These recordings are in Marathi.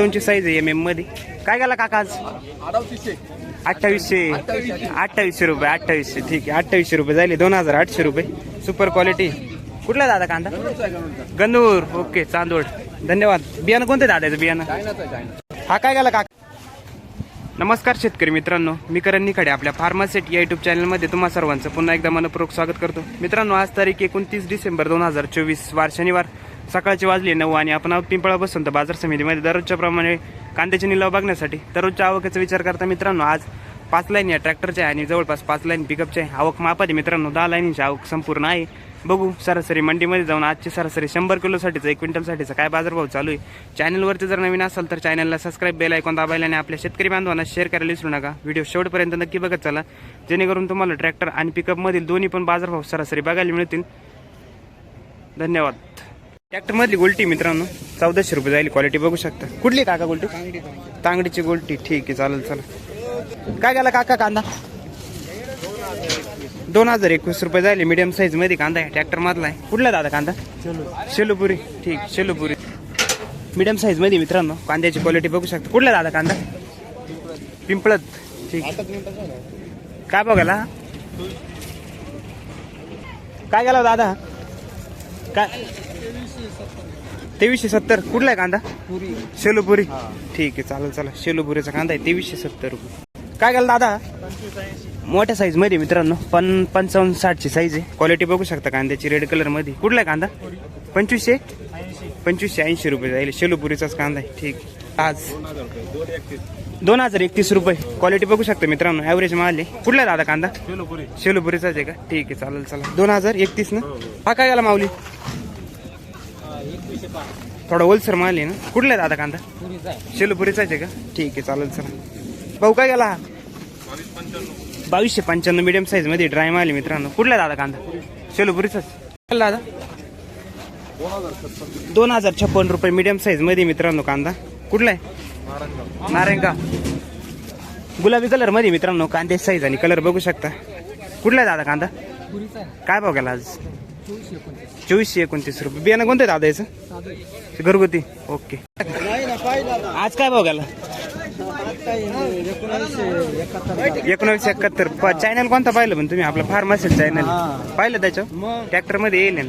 पंचावन्नची साईज आहे एम एममध्ये. काय गेला काका आज? अठ्ठावीसशे. अठ्ठावीसशे. रुपये अठ्ठावीसशे. ठीक आहे अठ्ठावीसशे रुपये झाले. दोन हजार आठशे रुपये. सुपर क्वालिटी कुठला दादा कांदा? गंदूर ओके चांदोड धन्यवाद. बियाणं कोणतं दादाचं बियाणं? हा काय गेला काका? नमस्कार शेतकरी मित्रांनो. मी करण निखाडे आपल्या फार्मासेट या युट्यूब चॅनलमध्ये तुम्हा सर्वांचं पुन्हा एकदा मनपूर्वक स्वागत करतो. मित्रांनो आज तारीख एकोणतीस डिसेंबर दोन हजार चोवीस वार शनिवार. सकाळची वाजली नऊ आणि आपण आहोत पिंपळा तर बाजार समितीमध्ये. दररोजच्या प्रमाणे कांद्याचे निलाव बघण्यासाठी दररोजच्या आवकेचा विचार करता मित्रांनो आज पाच लाईन या ट्रॅक्टरच्या आहे आणि जवळपास पाच लाईन पिकअपच्या आहे. आवक मापाती मित्रांनो दहा लाईनीची आवक संपूर्ण आहे. बघू सरासरी मंडीमध्ये जाऊन आजची सरासरी शंभर किलोसाठीचं एक क्विंटलसाठीचा काय बाजारभाव चालू आहे. चॅनलवरती जर नवीन असाल तर चॅनलला सबस्क्राईब बेल ऐकून दाबायला आणि आपल्या शेतकरी बांधवांना शेअर करायला विसरू नका. व्हिडिओ शेवटपर्यंत नक्की बघत चला. जेणेकरून तुम्हाला ट्रॅक्टर आणि पिकअपमधील दोन्ही पण बाजारभाव सरासरी बघायला मिळतील. धन्यवाद. ट्रॅक्टरमधली गोल्टी मित्रांनो चौदाशे रुपये जाईल क्वालिटी बघू शकता. कुठली काका गोल्टी? तांगडीची गोल्टी. ठीक आहे चालेल चला काय गेला काका कांदा? दोन हजार एकवीस रुपये जाईल. मीडियम साईजमध्ये कांदा आहे ट्रॅक्टर मधला आहे. कुठला दादा कांदा? शेलुपुरी. ठीक शेलुपुरी. मीडियम साईजमध्ये मित्रांनो कांद्याची क्वालिटी बघू शकता. कुठला दादा कांदा? पिंपळत ठीक. काय बघायला? काय गेला दादा? काय? तेवीसशे सत्तर. कुठला आहे कांदा? शेलुपुरी ठीक आहे चालेल चला शेलुपुरीचा कांदा आहे तेवीसशे सत्तर रुपये. काय गेला दादा? मोठ्या साईजमध्ये मित्रांनो. पण पंचावन्न साठची साईज आहे. क्वालिटी बघू शकता कांद्याची रेड कलरमध्ये. कुठला आहे कांदा? पंचवीसशे? पंचवीसशे ऐंशी रुपये जाईल. शेलुपुरीचाच कांदा आहे. ठीक आज. दोन हजार एकतीस रुपये. क्वालिटी बघू शकता मित्रांनो. ॲव्हरेज माल आहे. कुठला दादा कांदा? शेलुपुरीचाच आहे का? ठीक आहे चालेल चला. दोन हजार एकतीस ना? हा काय गेला माऊली? थोडा ओलसर माल आहे ना? कुठला दादा कांदा? शेलुपुरीचाच आहे का? ठीक आहे चालेल चला. भाऊ काय गेला? हा बावीसशे पंच्याण्णव मिडियम साईजमध्ये ड्राय माल आहे मित्रांनो. कुठला दादा कांदा? शेलुपुरीचाच. दादा. दोन हजार छप्पन रुपये मिडियम साईजमध्ये मित्रांनो कांदा. कुठला आहे? नारायणगा गुलाबी कलरमध्ये मित्रांनो कांदे साईज आणि कलर बघू शकता. कुठला आहे दादा कांदा? काय भाव गेला आज? चोवीसशे एकोणतीस रुपये. बियाणं कोणतं आहे दादा याचं? घरगुती. ओके. आज काय भाव गेला? एकोणावीसशे एकाहत्तर. चॅनल कोणता पाहिलं पण तुम्ही? आपलं फार्मसेल चॅनल पाहिलं त्याच्या ट्रॅक्टरमध्ये येईल ना.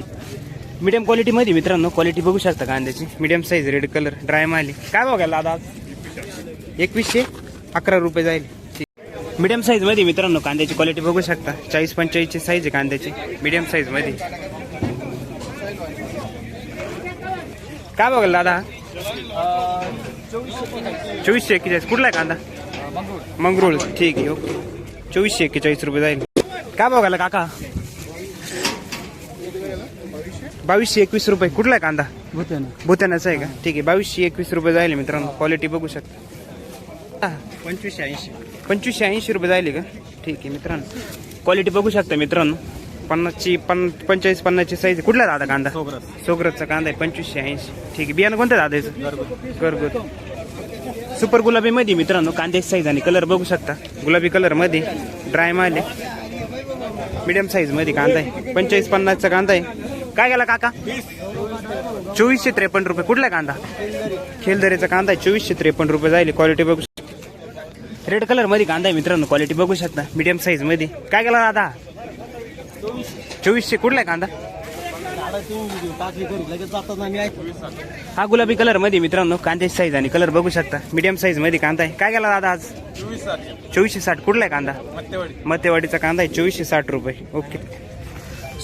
मीडियम क्वालिटी मध्ये मित्रांनो क्वालिटी बघू शकता कांद्याची. Medium size red colour dry माली. काय भाव गेला दादा आज? एकवीसशे अकरा रुपये जाईल. मीडियम साईजमध्ये मित्रांनो कांद्याची क्वालिटी बघू शकता. चाळीस पंचेचाळीसची साईज आहे कांद्याची. मीडियम साईजमध्ये. काय बघाल दादा? चोवीसशे एक्केचाळीस. कुठला आहे कांदा? मंगरूळ. ठीक आहे ओके. चोवीसशे एक्केचाळीस रुपये जाईल. काय बघायला काका? बावीसशे एकवीस रुपये. कुठला आहे कांदा? भूतानाचा आहे का? ठीक आहे बावीसशे एकवीस रुपये जाईल मित्रांनो. क्वालिटी बघू शकता. पंचवीसशे ऐंशी. पंचवीसशे ऐंशी रुपये जाईल का? ठीक आहे मित्रांनो. क्वालिटी बघू शकता मित्रांनो. पन्नासची पन पंचेचाळीस पन्नासची साईज कुठला दादा कांदा? सोगरतचा कांदा आहे पंचवीसशे ऐंशी. ठीक आहे बियाणं कोणतं दादा याचं? घरगुत. सुपर गुलाबी मध्ये मित्रांनो कांद्याची साईज आणि कलर बघू शकता. गुलाबी कलरमध्ये ड्राय माल आहे. मीडियम साईजमध्ये कांदा आहे. पंचेचाळीस पन्नासचा कांदा आहे. काय गेला काका? चोवीसशे त्रेपन्न रुपये. कुठला कांदा? खेलदरेचा कांदा आहे. चोवीसशे त्रेपन्न रुपये जाईल क्वालिटी बघू रेड कलरमध्ये कांदा आहे मित्रांनो. क्वालिटी बघू शकता. मीडियम साईजमध्ये. काय केला दादा? चोवीसशे कुठला आहे कांदा? हा गुलाबी कलरमध्ये मित्रांनो. कांद्याची साईज आणि कलर बघू शकता. मीडियम साईजमध्ये कांदा आहे. काय गेला दादा आज? चोवीसशे साठ. कुठला आहे कांदा? मतेवाडीचा कांदा आहे. चोवीसशे साठ रुपये. ओके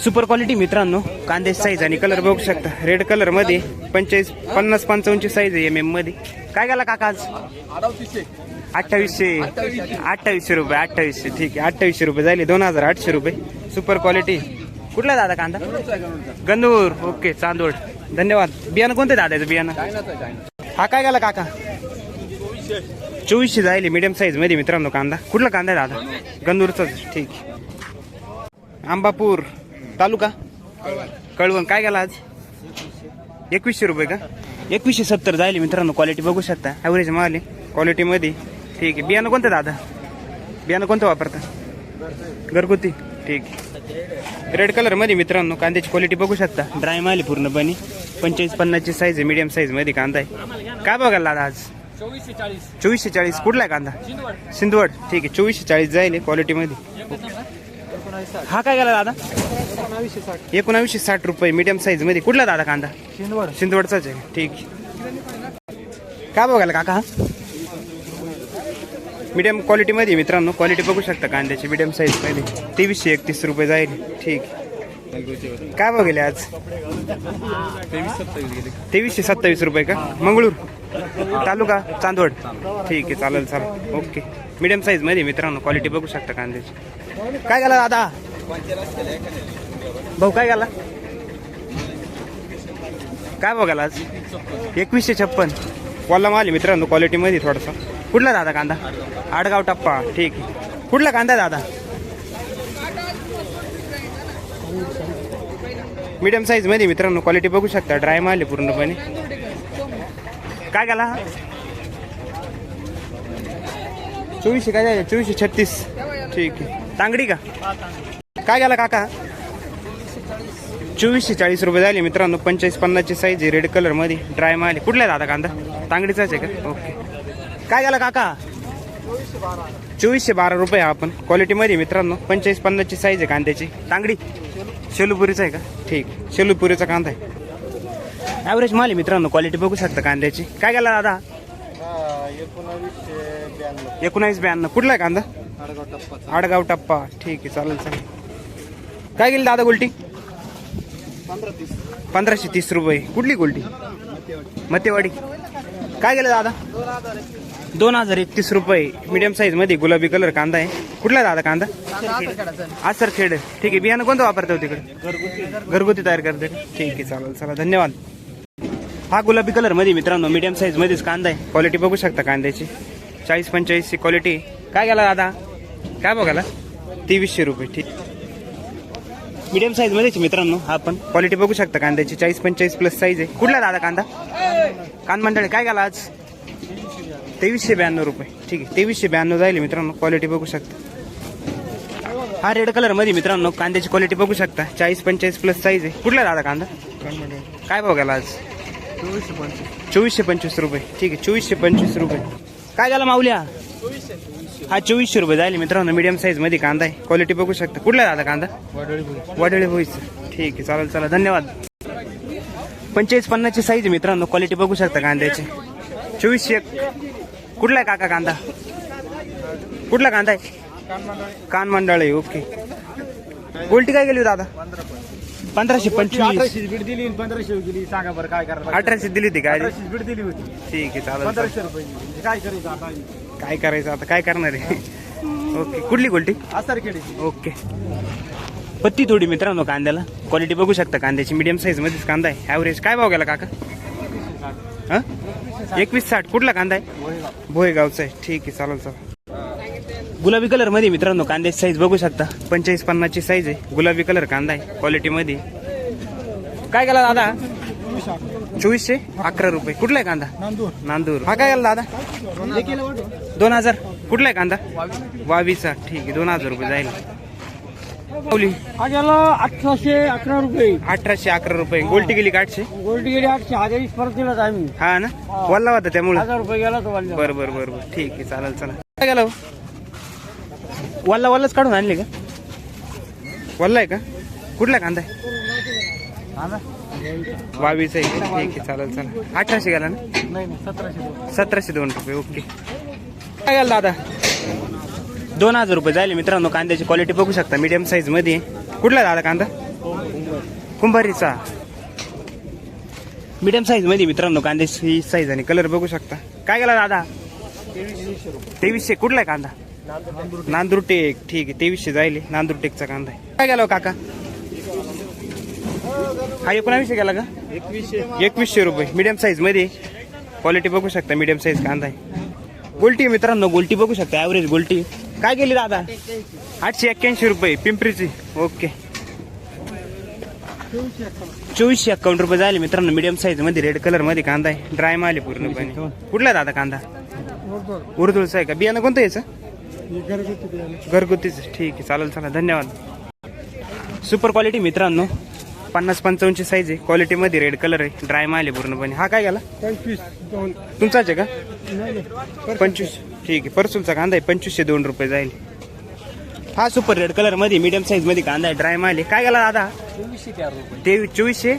सुपर क्वालिटी मित्रांनो. कांद्याची साईज आणि कलर बघू शकता. रेड कलरमध्ये पंचेचाळीस पन्नास पंचावन्नची साईज आहे एम एममध्ये. काय गेला काका आज? अठ्ठावीसशे अठ्ठावीसशे रुपये अठ्ठावीसशे. ठीक आहे अठ्ठावीसशे रुपये झाले दोन हजार आठशे रुपये. सुपर क्वालिटी कुठला दादा कांदा? गंदूर ओके चांदोड धन्यवाद. बियाणं कोणतं दादाचं बियाणं? हा काय गेला काका? चोवीसशे जायले मीडियम साईजमध्ये मित्रांनो कांदा. कुठला कांदा आहे दादा? गंदूरचाच ठीक आंबापूर. तालुका? कळवण. काय गेला आज? एकवीसशे रुपये का? एकवीसशे सत्तर जायले मित्रांनो. क्वालिटी बघू शकता. ॲव्हरेज माल आहे. क्वालिटीमध्ये ठीक आहे. बियाणं कोणतं दादा? बियाणं कोणतं वापरता? घरगुती. ठीक रेड कलरमध्ये मित्रांनो कांद्याची क्वालिटी बघू शकता. ड्राय माल पूर्णपणे. पंचेचाळीस पन्नासची साईज आहे मीडियम साईजमध्ये कांदा आहे. काय बघायला दादा आज? चोवीसशे चाळीस. चोवीसशे चाळीस कुठला आहे कांदा? सिंदवड ठीक आहे. चोवीसशे चाळीस जाईल क्वालिटीमध्ये हा काय गेला दादा? एकोणावीसशे साठ रुपये मीडियम साईजमध्ये. कुठला दादा कांदा? शिंदवड सिंदवडचाच आहे. ठीक काय बघायला काका? हा मीडियम क्वालिटीमध्ये मित्रांनो. क्वालिटी बघू शकता कांद्याची मीडियम साईजमध्ये तेवीसशे एकतीस रुपये जाईल. ठीक. काय बघेल आज? तेवीस तेवीसशे सत्तावीस रुपये का? मंगळूर. तालुका चांदवड. ठीक आहे चालेल चालेल. ओके. मीडियम साईजमध्ये मित्रांनो. क्वालिटी बघू शकता कांद्याची. काय गेला दादा? भाऊ काय गेला? काय बघायला आज? एकवीसशे छप्पन. वाला माल मित्रांनो क्वालिटीमध्ये थोडासा. कुठला दादा कांदा? आडगाव टप्पा. ठीक कुठला कांदा दादा? मीडियम साईजमध्ये मित्रांनो क्वालिटी बघू शकता. ड्राय माल आहे पूर्णपणे. काय गेला? चोवीसशे काय चोवीसशे छत्तीस. ठीक आहे. तांगडी का? काय गेला काका? चोवीसशे चाळीस रुपये झाले मित्रांनो पंचेचाळीस पन्नासची साईज आहे रेड कलरमध्ये. ड्राय माल कुठला आहे दादा कांदा? तांगडीचाच आहे का? ओके काय झालं काका? चोवीसशे बारा रुपये आपण. क्वालिटीमध्ये मित्रांनो. पंचेचाळीस पन्नासची साईज आहे कांद्याची. तांगडी? शेलूपुरीचा आहे का? ठीक. शेलूपुरीचा कांदा आहे. ॲव्हरेज माल आहे मित्रांनो. क्वालिटी बघू शकता कांद्याची. काय गेला दादा? एकोणावीस ब्याण्णव. कुठला आहे कांदा? आडगाव टप्पा. आडगाव टप्पा ठीक आहे चालेल चालेल. काय गेली दादा गोल्टी पंधराशे तीस रुपये. कुठली गोल्टी मतेवाडी. काय गेलं दादा? दोन हजार एकतीस रुपये. मीडियम साईजमध्ये गुलाबी कलर कांदा आहे. कुठला दादा कांदा? आसर खेड ठीक आहे. बियाणं कोणतं वापरते हो तिकडे? घरगुती तयार करते? ठीक आहे चालेल. चला धन्यवाद. हा गुलाबी कलरमध्ये मित्रांनो मीडियम साईज मध्येच कांदा आहे. क्वालिटी बघू शकता कांद्याची. चाळीस पंचेचाळीसची क्वालिटी काय गेला दादा? काय बघायला? तेवीसशे रुपये. ठीक. मीडियम साईज मध्येच मित्रांनो हा पण. क्वालिटी बघू शकता कांद्याची चाळीस पंचेचाळीस प्लस साईज आहे. कुठला दादा कांदा? कांद मंडळी काय घाला आज? तेवीसशे ब्याण्णव रुपये. ठीक आहे तेवीसशे ब्याण्णव जाईल मित्रांनो क्वालिटी बघू शकता. हा रेड कलरमध्ये मित्रांनो कांद्याची क्वालिटी बघू शकता. चाळीस पंचेचाळीस प्लस साईज आहे. कुठला दादा कांदा? काय बघायला आज? चोवीसशे पंचवीस चोवीसशे पंचवीस रुपये. ठीक आहे चोवीसशे पंचवीस रुपये. काय झालं माऊल्या? हा चोवीसशे रुपये जाईल मित्रांनो. मीडियम साईजमध्ये कांदा आहे. क्वालिटी बघू शकता. कुठला दादा कांदा? वडळी भोईचं ठीक आहे चालेल चला धन्यवाद. पंचेचाळीस पन्नासची साईज आहे मित्रांनो. क्वालिटी बघू शकता कांद्याची. चोवीसशे एक. कुठला आहे काका कांदा? कुठला कांदा आहे? कान मंडळ आहे ओके. गोल्टी काय गेली दादा? पंधराशे पंचवीस. बीड दिली पंधराशे दिली. सांगा बरं काय करणार अठराशे दिली होती काय बीड दिली होती. ठीक आहे चालेल. पंधराशे रुपये. काय करायचं आता? काय करायचं आता? काय करणार आहे? ओके कुठली गोल्टी? आसार केली ओके पत्ती थोडी मित्रांनो कांद्याला. क्वालिटी बघू शकता कांद्याची. मीडियम साईज मध्येच कांदा आहे. ॲव्हरेज काय भाव गेला काका? हा? एकवीस साठ. कुठला कांदा आहे? भोयगावचा आहे. ठीक आहे चालेल चालेल. गुलाबी कलरमध्ये मित्रांनो कांद्याची साईज बघू शकता. पंचेचाळीस पन्नासची साईज आहे. गुलाबी कलर कांदा आहे. क्वालिटी मध्ये. काय गेला दादा? चोवीसशे अकरा रुपये. कुठला आहे कांदा? नांदूर. हा काय गेला दादा? दोन हजार. कुठला आहे कांदा? वावीचा. ठीक आहे दोन हजार रुपये जाईल. हा अठराशे अकरा रुपये. अठराशे अकरा रुपये. गोल्टी गेली का आठशे? गोल्डी गेली आठशे. हजार परत दिला आम्ही. हा ना? वल्ला होता त्यामुळे. हजार रुपये गेला तो वाढला बर बर बर बर. ठीक आहे चालेल चला काय गेलो वल्ला वल्लाच काढून आणले का? वल्ला आहे का? कुठला कांदा आहे? बावीस आहे ठीक आहे चालेल चालेल. अठराशे घाला ना? नाही सतराशे दोन सतराशे दोन रुपये ओके. काय घाल दादा? दोन हजार रुपये जाईल मित्रांनो कांद्याची क्वालिटी बघू शकता मीडियम साईजमध्ये. कुठला दादा कांदा? कुंभारीचा. मीडियम साईजमध्ये मित्रांनो कांद्याची साईज आणि कलर बघू शकता. काय गेला दादा? तेवीसशे. कुठला आहे कांदा? नांदूर टेक ठीक आहे तेवीसशे जाईल नांदूर टेकचा कांदा आहे. काय गेला हो काका? हा एकोणावीसशे गेला का? एकवीसशे. एकवीसशे रुपये. मीडियम साईजमध्ये क्वालिटी बघू शकता मीडियम साईज कांदा आहे. गोल्टी मित्रांनो गोल्टी बघू शकता ॲव्हरेज गोल्टी. काय गेली दादा? आठशे एक्क्याऐंशी रुपये पिंपरीची. ओके. चोवीसशे अकाउंट रुपये झाले मित्रांनो मीडियम साईजमध्ये रेड कलरमध्ये कांदा आहे. ड्राय माल पूर्णपणे. कुठला दादा कांदा? उर्दूळचा आहे का? बियाणं कोणतं याचं? घरगुतीच. ठीक आहे चालेल चला धन्यवाद. सुपर क्वालिटी मित्रांनो. पन्नास पंचावन्नची साईज आहे. क्वालिटीमध्ये रेड कलर आहे. ड्राय माल आहे पूर्णपणे. हा काय गेला? पंचवीस दोन. तुमचाच आहे का? पंचवीस. ठीक आहे. परसूलचा कांदा आहे. पंचवीसशे दोन रुपये जाईल. हा सुपर रेड कलरमध्ये मीडियम साईजमध्ये कांदा आहे. ड्राय माल आहे. काय गेला दादा? चोवीसशे तेरा रुपये. तेवीस चोवीसशे?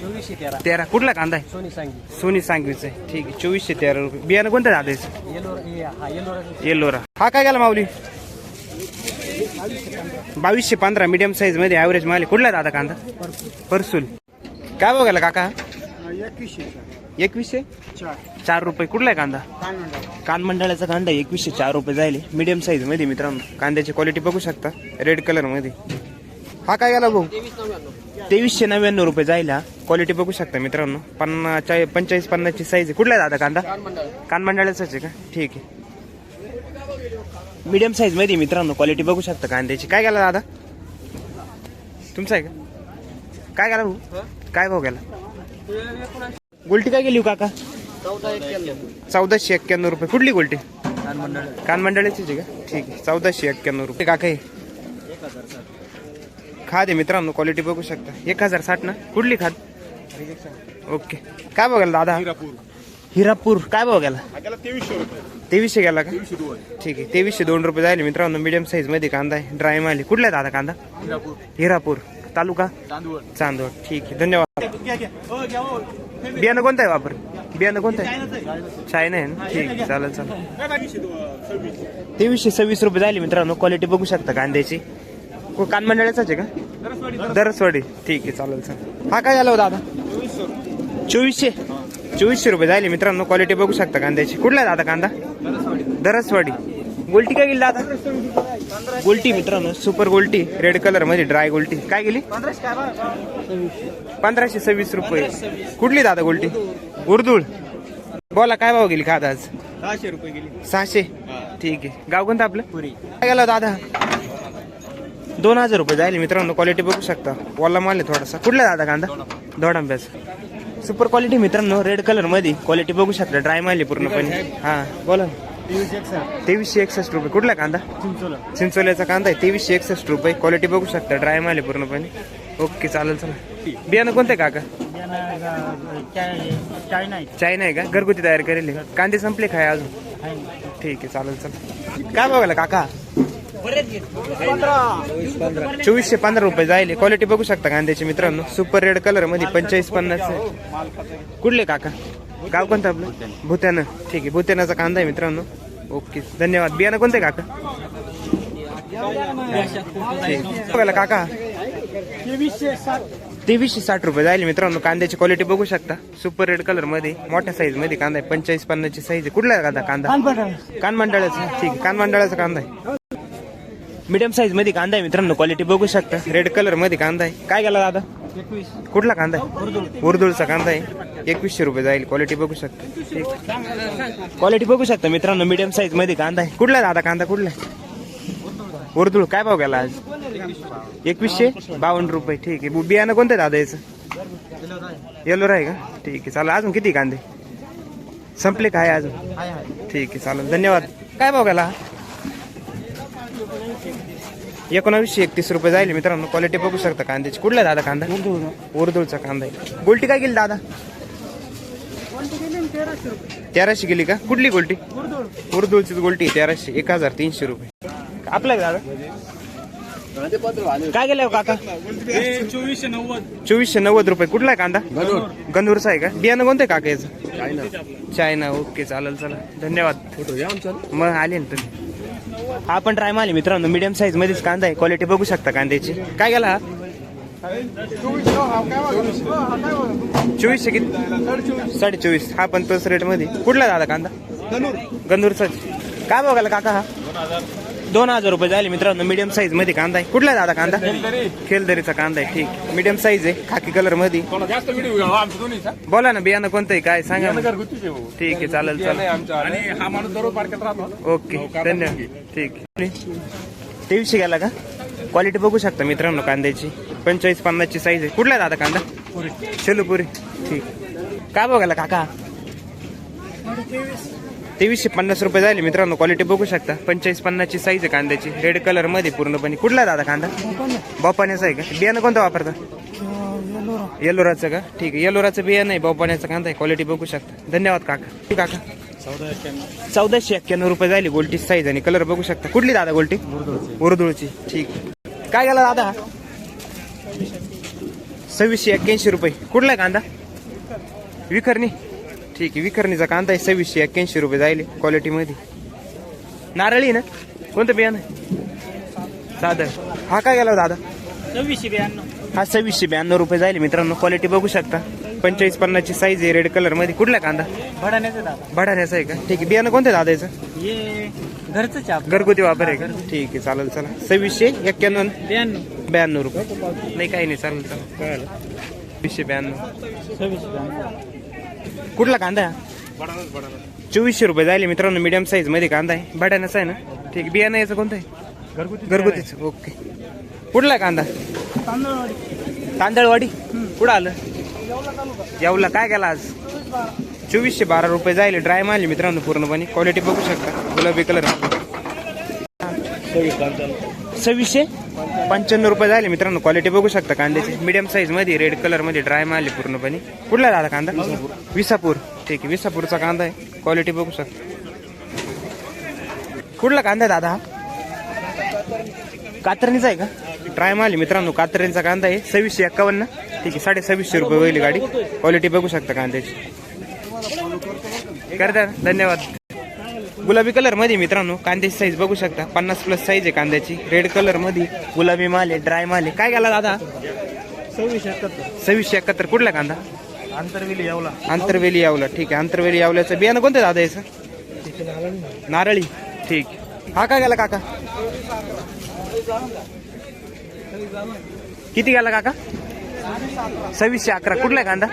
तेरा. कुठला कांदा आहे? सोनी सांगी. सोनी सांगवीचं आहे. ठीक आहे. चोवीसशे तेरा रुपये. बियाणं कोणतं दादा याचं? येलो हा येलो येल्लोरा हा काय गेला माऊली? बावीसशे पंधरा मीडियम साईजमध्ये ॲव्हरेज माल आहे. कुठला दादा कांदा? परसूल. काय बघायला काका? एकवीसशे एकवीसशे? चार. रुपये. कुठला आहे कांदा? कान मंडळाचा कांदा एकवीसशे चार रुपये जाईल मीडियम साईजमध्ये मित्रांनो. कांद्याची क्वालिटी बघू शकता. रेड कलरमध्ये. हा काय गेला भाऊ? तेवीसशे नव्याण्णव रुपये जाईल हा क्वालिटी बघू शकता मित्रांनो. पन्नास चाळी पंचेचाळीस पन्नासची साईज आहे. कुठला आहे दादा कांदा? कान मंडळाचाच आहे का? ठीक आहे. मीडियम साईजमध्ये मित्रांनो क्वालिटी बघू शकता कांद्याची. काय गेला दादा? तुमचं आहे का? काय गेला भाऊ? काय भाऊ गेला? गोल्टी काय गेली हो काका? चौदाशे एक्क्याण्णव रुपये. कुठली गोल्टी? कान मंडळाचीच आहे का? ठीक आहे चौदाशे एक्क्याण्णव रुपये. काका हे. खाद आहे मित्रांनो क्वालिटी बघू शकता. एक हजार साठ ना? कुठली खाद? ओके. काय बघायला दादा? हिरापूर. काय बघायला तेवीसशे गेला का? ठीक आहे. तेवीसशे दोन रुपये जाईल मित्रांनो. मीडियम साईजमध्ये कांदा आहे. ड्राय माल कुठला आहे दादा कांदा? हिरापूर. तालुका? चांदवड. ठीक आहे. धन्यवाद. बियाणं कोणतं आहे वापर? बियाणं कोणतं आहे? चायना आहे ना? ठीक आहे. चालेल चालेल. तेवीसशे सव्वीस रुपये झाली मित्रांनो. क्वालिटी बघू शकता कांद्याची. कान मंडळाचाच आहे का? दरसवाडी ठीक आहे चालेल चालेल. हा काय झाला हो दादा? चोवीसशे? चोवीसशे रुपये झाले मित्रांनो क्वालिटी बघू शकता कांद्याची. कुठला दादा कांदा? दरसवाडी. गोल्टी काय गेली दादा? गोल्टी मित्रांनो सुपर गोल्टी. रेड कलरमध्ये ड्राय गोल्टी. काय गेली? पंधराशे सव्वीस रुपये. कुठली दादा गोल्टी? उर्दुळ बोला काय भाव गेली खात आज? सहाशे रुपये गेली. सहाशे? ठीक आहे. गाव कोणतं आपलं? पुरी. काय गेला दादा? दोन हजार रुपये जाईल मित्रांनो क्वालिटी बघू शकता. वल्ला माल थोडासा. कुठला दादा कांदा? दोडांब्याचा सुपर क्वालिटी मित्रांनो रेड कलरमध्ये. क्वालिटी बघू शकता ड्राय माल आहे पूर्णपणे हा बोला. तेवीसशे एकसष्ट. रुपये. कुठला कांदा? चिंचोला. चिंचोल्याचा कांदा आहे. तेवीसशे एकसष्ट रुपये. क्वालिटी बघू शकता ड्राय माल आहे पूर्णपणे ओके चालेल चला. बियाणं कोणतं काका? चायना आहे. का? घरगुती तयार करेल. कांदे संपले काय अजून? ठीक आहे चालेल चला. काय बघायला काका? चोवीसशे पंधरा रुपये जाईल क्वालिटी बघू शकता कांद्याची मित्रांनो. सुपर रेड कलरमध्ये पंचेचाळीस पन्नास कुठले काका? गाव कोणतं आपलं? भूत्यानं. ठीक आहे भूत्यानाचा कांदा आहे मित्रांनो. ओके धन्यवाद. बियाणं कोणतं काका? ठीक बघायला काका? तेवीसशे साठ रुपये जाईल मित्रांनो. कांद्याची क्वालिटी बघू शकता. सुपर रेड कलरमध्ये मोठ्या साईजमध्ये कांदा आहे. पंचेचाळीस पन्नासची साईज आहे. कुठला आहे कांदा. कांदा कान मंडळाचा. ठीक आहे कान मंडळाचा कांदा आहे. मीडियम साईजमध्ये कांदा आहे मित्रांनो क्वालिटी बघू शकता. रेड कलरमध्ये कांदा आहे. काय गेला दादा? एकवीस कुठला कांदा आहे? उर्दुळचा कांदा आहे. एकवीसशे रुपये जाईल. क्वालिटी बघू शकता. ठीक क्वालिटी बघू शकता मित्रांनो मीडियम साईजमध्ये कांदा आहे. कुठला दादा कांदा? कुठला आहे? उर्दुळ. काय भाव गेला आज? एकवीसशे बावन्न रुपये. ठीक आहे. बियाणं कोणतं आहे दादा याचं? येलो आहे का? ठीक आहे. चालेल. अजून किती कांदे? संपले काय अजून? ठीक आहे. चालेल. धन्यवाद. काय भाव गेला? एकोणावीसशे एकतीस रुपये जाईल मित्रांनो. क्वालिटी बघू शकता कांद्याची. कुठला आहे दादा कांदा? उर्दूळचा कांदा आहे. गोल्टी काय गेली दादा? तेराशे गेली का? कुठली गोल्टी उर्दूळची गोल्टी आहे, तेराशे. एक हजार तीनशे रुपये. आपला दादा? काय गेलं काका? चोवीसशे नव्वद. चोवीसशे नव्वद रुपये. कुठला आहे कांदा? गंधूरचा आहे का? बियाणं कोणतं आहे काका याचं? चायना. ओके चालेल चला. धन्यवाद. मग आले ना तुम्ही. हा पण ट्राय माल मित्रांनो. मीडियम साईज मध्येच कांदा आहे. क्वालिटी बघू शकता कांद्याची. काय गेला हा? चोवीसशे किती? साडे चोवीस हा पण तोच रेटमध्ये. कुठला दादा कांदा? गंधूरचाच. काय बघायला काका हा? दोन हजार रुपये झाले मित्रांनो मीडियम साईजमध्ये कांदा आहे. कुठला आहे दादा कांदा? खेलदरीचा कांदा आहे ठीक. मीडियम साईज आहे खाकी कलरमध्ये. जास्त व्हिडिओ आमच्या दोन्हीचा बोला ना बियाणं कोणतं आहे काय सांगा ना. हो. ठीक आहे चालेल चालेल. आणि हा ओके धन्यवाद. ठीक आहे. तेवीसशे गेला का? क्वालिटी बघू शकता मित्रांनो कांद्याची. पंचेचाळीस पन्नासची साईज आहे. कुठला आहे दादा कांदा? शेलूपुरी. ठीक. काय बघायला काका? तेवीसशे पन्नास रुपये झाले. मित्रांनो क्वालिटी बघू शकता. पंचेचाळीस पन्नासची साईज आहे कांद्याची. रेड कलरमध्ये पूर्णपणे. कुठला दादा कांदा? बापाण्याचा आहे का? बियाणं कोणतं वापरता? येलोराचं का? ठीक आहे. येलोराचं बियाणं आहे. पाण्याचा कांदा आहे. क्वालिटी बघू शकता. धन्यवाद काका. काका. चौदाशे एक्क्याण्णव रुपये झाली गोल्टी साईज आणि कलर बघू शकता. कुठली दादा गोल्टी? उर्दुळची ठीक काय गेला दादा? सव्वीसशे एक्क्याऐंशी रुपये. कुठला आहे कांदा? विखरणी? ठीक आहे. विखरणीचा कांदा आहे सव्वीसशे एक्क्याऐंशी रुपये जाईल क्वालिटीमध्ये नारळी ना? कोणतं बियाणं साधं हा काय गेला हो दादा? सव्वीसशे ब्याण्णव. हा सव्वीसशे ब्याण्णव रुपये जाईल मित्रांनो क्वालिटी बघू शकता. पंचेचाळीस पन्नासची साईज आहे रेड कलरमध्ये. कुठला कांदा? भडाण्याचे दादा. भडाण्याचा आहे का? ठीक आहे. बियाणं कोणतं दादा याचं? हे घरचं घरगुती वापर आहे का? ठीक आहे चालेल चला. सव्वीसशे एक्क्याण्णव ब्याण्णव. ब्याण्णव रुपये. नाही काही नाही चालेल चालेल. वीसशे ब्याण्णव. सव्वीसशे ब्याण्णव. कुठला कांदा? चोवीसशे रुपये जायले मित्रांनो मीडियम साईजमध्ये कांदा आहे. भडाण्याचा आहे ना? ठीक बियाणं याचं कोणतं आहे? घरगुती घरगुतीच ओके. कुठला आहे कांदा? तांदळवाडी. कुठं आलं? येवला काय केला आज? चोवीसशे बारा रुपये जाईल ड्राय मारली मित्रांनो पूर्णपणे. क्वालिटी बघू शकता. गुलाबी कलर सव्वीसशे? पंच्याण्णव रुपये झाले मित्रांनो. क्वालिटी बघू शकता कांद्याची. मीडियम साईजमध्ये रेड कलरमध्ये ड्राय मारली पूर्णपणे. कुठला दादा कांदा? विसापूर. ठीक आहे विसापूरचा कांदा आहे. क्वालिटी बघू शकता. कुठला कांदा आहे दादा हा? कातरणीचा आहे का? ड्राय मारली मित्रांनो. कातरणीचा कांदा आहे. सव्वीसशे एक्कावन्न. ठीक आहे साडे सव्वीसशे रुपये होईल गाडी क्वालिटी बघू शकता कांद्याची. करता. धन्यवाद. गुलाबी कलरमध्ये मित्रांनो कांद्याची साईज बघू शकता. पन्नास प्लस साईज आहे कांद्याची. रेड कलरमध्ये गुलाबी माल आहे ड्राय माल आहे. काय गेला दादा? सव्वीसशे एकाहत्तर. सव्वीसशे एकाहत्तर. कुठला कांदा? आंतरवेली यावला. आंतरवेली यावला. ठीक आहे आंतरवेली यावल्याचं बियाणं कोणतं दादा याचं? नारळी. ठीक. हा काय गेला काका? किती गेला काका? सव्वीसशे अकरा. कुठला कांदा?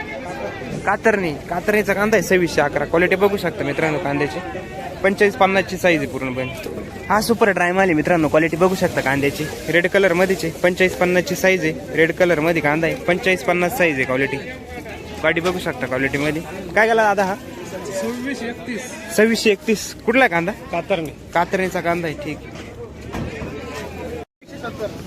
कातरणी. कातरणीचा कांदा आहे सव्वीसशे अकरा. क्वालिटी बघू शकता मित्रांनो कांद्याची. पंचेचाळीस पन्नासची साईज आहे पूर्णपणे. हा सुपर ड्राय माल आहे मित्रांनो क्वालिटी बघू शकता कांद्याची. रेड कलर मध्येच पंचेचाळीस पन्नासची साईज आहे. रेड कलरमध्ये कांदा आहे पंचेचाळीस पन्नास साईज आहे क्वालिटी गाडी बघू शकता क्वालिटी मध्ये. काय गेला दादा हा? सव्वीस एकतीस. सव्वीसशे एकतीस. कुठला कांदा? कातरणी. कातरणीचा कांदा आहे ठीक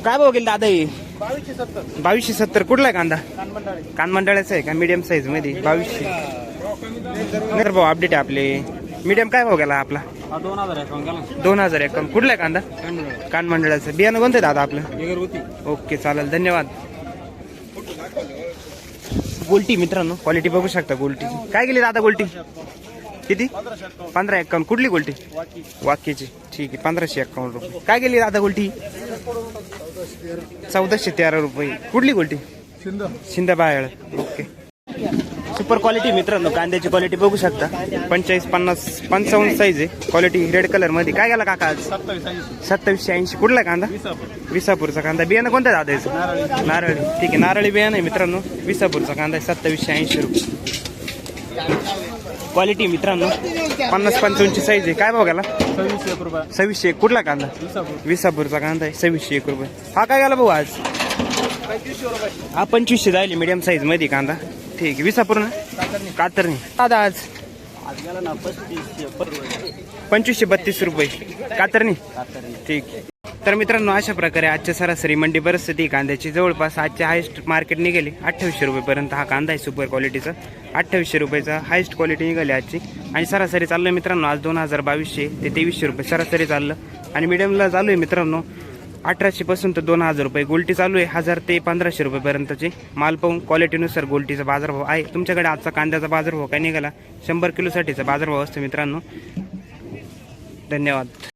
काय गेला दादा हे? बावीसशे सत्तर. बावीसशे सत्तर. कुठला आहे कांदा कानमंडाळी कानमंडळाचा आहे का? मीडियम साईजमध्ये. बावीसशे. नाही भाऊ अपडेट आहे आपले. मीडियम काय भाव गेला आपला? हा दोन हजार दोन हजार एक. कुठला आहे कांदा? कानमंडाळी कानमंडळाचं बियाणं कोणतं आहे दादा आपलं? ओके चालेल. धन्यवाद. गोल्टी मित्रांनो. क्वालिटी बघू शकता गोल्टी. काय गेली दादा गोल्टी? किती? पंधरा एक्कावन्न. कुठली गोल्टी? वाकी वाक्याची ठीक आहे पंधराशे एक्कावन्न रुपये. काय गेली दादा गोल्टी? चौदाशे तेरा रुपये. कुठली गोल्टी? Shinde Bayal. Okay. Super quality मित्रांनो कांद्याची क्वालिटी बघू शकता. पंचेचाळीस पन्नास पंचावन्न साईज आहे. क्वालिटी रेड कलरमध्ये. काय गेला काका आज? सत्तावीसशे ऐंशी. कुठला कांदा? विसापूरचा कांदा. बियाणं कोणत्या दादायचं नारळी. ठीक आहे नारळी बियाणं आहे मित्रांनो. विसापूरचा कांदा आहे सत्तावीसशे ऐंशी रुपये. क्वालिटी मित्रांनो. पन्नास पंचावन्नची साईज आहे. काय भाव गेला? सव्वीसशे एक रुपये सव्वीसशे एक कुठला कांदा? विसापूरचा कांदा आहे सव्वीसशे एक रुपये. हा काय गेला भाऊ आज? पंचवीसशे हा पंचवीसशे जायली मीडियम साईजमध्ये कांदा. ठीक आहे. विसापूर ना कातरणी. दादा आज. पंचवीसशे बत्तीस रुपये. कातरणी? कातरणी. ठीक तर मित्रांनो अशा प्रकारे आजच्या सरासरी मंडी परिस्थिती कांद्याची जवळपास आजचे हायस्ट मार्केट निघाली. अठ्ठावीसशे रुपयेपर्यंत हा कांदा आहे सुपर क्वालिटीचा अठ्ठावीसशे रुपयाचा हायस्ट क्वालिटी निघाली आजची. आणि सरासरी चाललं मित्रांनो आज दोन हजार बावीसशे ते तेवीसशे रुपये सरासरी चाललं. आणि मिडियमला चालू आहे मित्रांनो अठराशे पासून तर दोन हजार रुपये गोल्टी चालू आहे. हजार ते पंधराशे रुपयेपर्यंतचे माल पाहून क्वालिटीनुसार गोल्टीचा बाजारभाव आहे. तुमच्याकडे आजचा कांद्याचा बाजारभाव काय निघाला? शंभर किलोसाठीचा बाजारभाव असतो मित्रांनो. धन्यवाद.